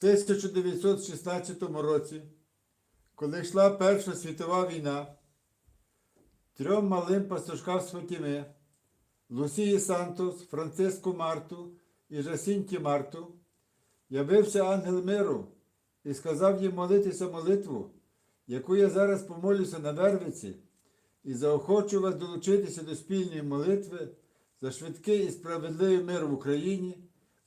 В 1916 році, коли йшла Перша світова війна, трьом малим пастушкам з Лусії Сантос, Франциску Марту і Жасінті Марту, явився ангел миру і сказав їм молитися молитву, яку я зараз помолюся на Вервиці, і заохочу вас долучитися до спільної молитви за швидкий і справедливий мир в Україні,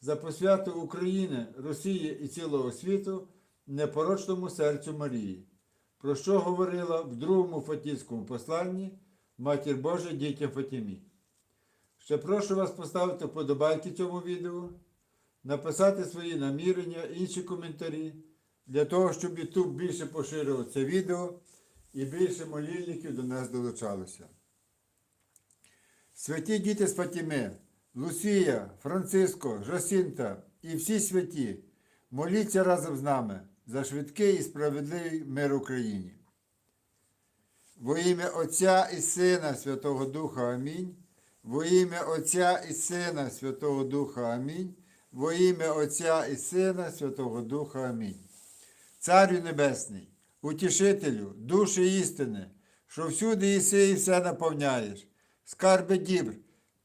за посвяту України, Росії і цілого світу непорочному серцю Марії, про що говорила в другому Фатівському посланні Матір Божа дітям Фатімі. Ще прошу вас поставити вподобайки цьому відео, написати свої намірення, інші коментарі, для того, щоб YouTube більше поширював це відео і більше молільників до нас долучалося. Святі діти з Фатіми, Лусія, Франциско, Жосінта і всі святі, моліться разом з нами за швидкий і справедливий мир Україні. Во ім'я Отця і Сина Святого Духа Амінь. Во ім'я Отця і Сина Святого Духа Амінь. Во ім'я Отця і Сина Святого Духа Амінь. Царю Небесний, утішителю, душі істини, що всюди єси і все наповняєш, скарби дібр,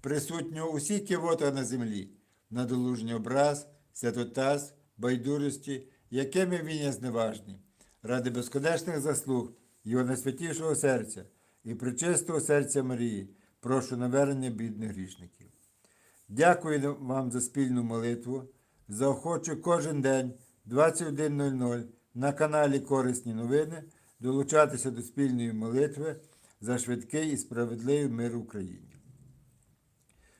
присутнього усі кивота на землі, надолужній образ, святотаз, байдужості, якими він є зневажний, ради безконечних заслуг Його найсвятішого серця і причистого серця Марії, прошу навернення бідних грішників. Дякую вам за спільну молитву. Заохочу кожен день 21.00 на каналі Корисні новини долучатися до спільної молитви за швидкий і справедливий мир в Україні.